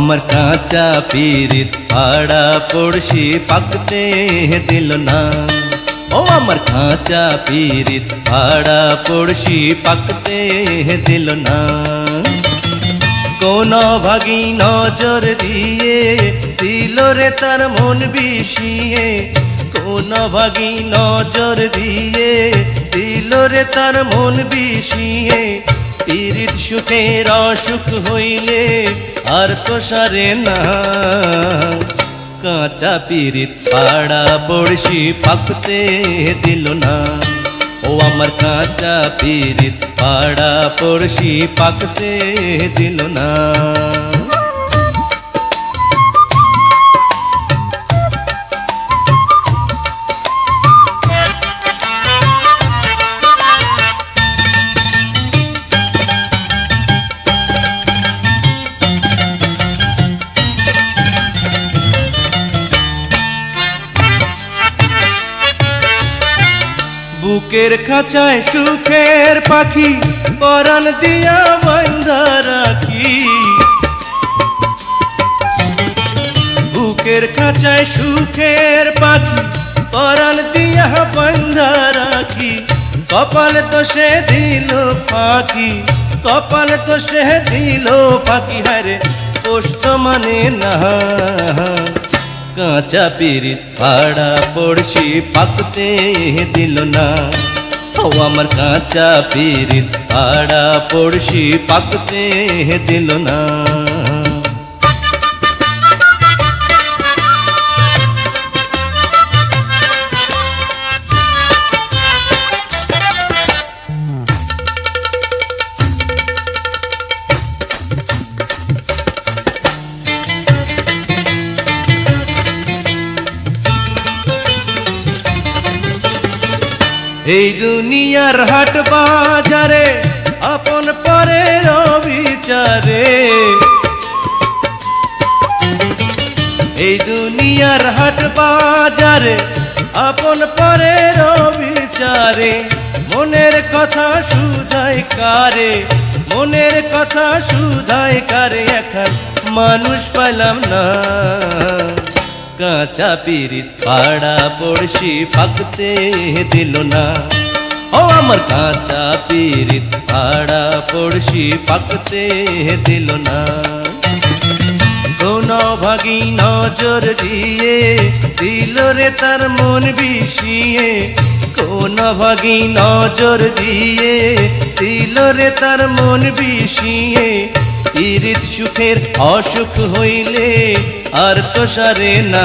আমার কাঁচা পিরিত পাড়া পড়শি পাকতে দিল না। ও আমার কাঁচা পিরিত পাড়া পড়শি পাকতে দিল না। কোন ভাগি নজর দিয়ে দিল রে তার মন বিষিয়ে। কোন ভাগি নজর দিয়ে দিল রে তার মন বিষিয়ে। পীড়িত সুখের অসুখ হইলে আর তো সারে না। কাঁচা পীড়িত পাড়া পড়শি পাকতে দিল না। ও আমার কাঁচা পীড়িত পাড়া পড়শি পাকতে দিল না। বুকের খাঁচায় সুখের পাখি, পরাণ দিয়া বন্ধা রাখি। বুকের খাঁচায় সুখের পাখি, পরাণ দিয়া বন্ধা রাখি। কপাল তো সে দিল পাখি কপাল তো সে দিল পাখি হারে পোস্ত মানে না। কাঁচা পিরিত পাড়া পড়শি পাকতে দিল না। ও আমার কাঁচা পিরিত পাড়া পড়শি পাকতে দিল না। এই দুনিয়ার হাট বাজারে, আপন পরের বিচারে এই দুনিয়ার হাট বাজারে, আপন পরের বিচারে মনের কথা সুধাই কারে, মনের কথা সুধাই কারে এখন মানুষ পাইলাম না। কাঁচা পিরিত পাড়া পড়শি পাকতে দিল না। ও আমার কাঁচা পিরিত পাড়া পড়শি পাকতে দিল না। কোন ভাগি নজর দিয়ে দিল রে তার মন বিষিয়ে। কোন ভাগি নজর দিয়ে দিল রে তার মন বিষিয়ে। পীড়িত সুখের অসুখ হইলে আর তো সারে না।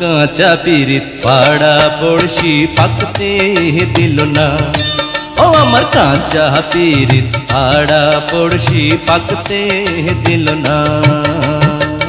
কাঁচা পিরিত পাড়া পড়শি পাকতে দিল না। ও আমার কাঁচা পিরিত পাড়া পড়শি পাকতে দিল না।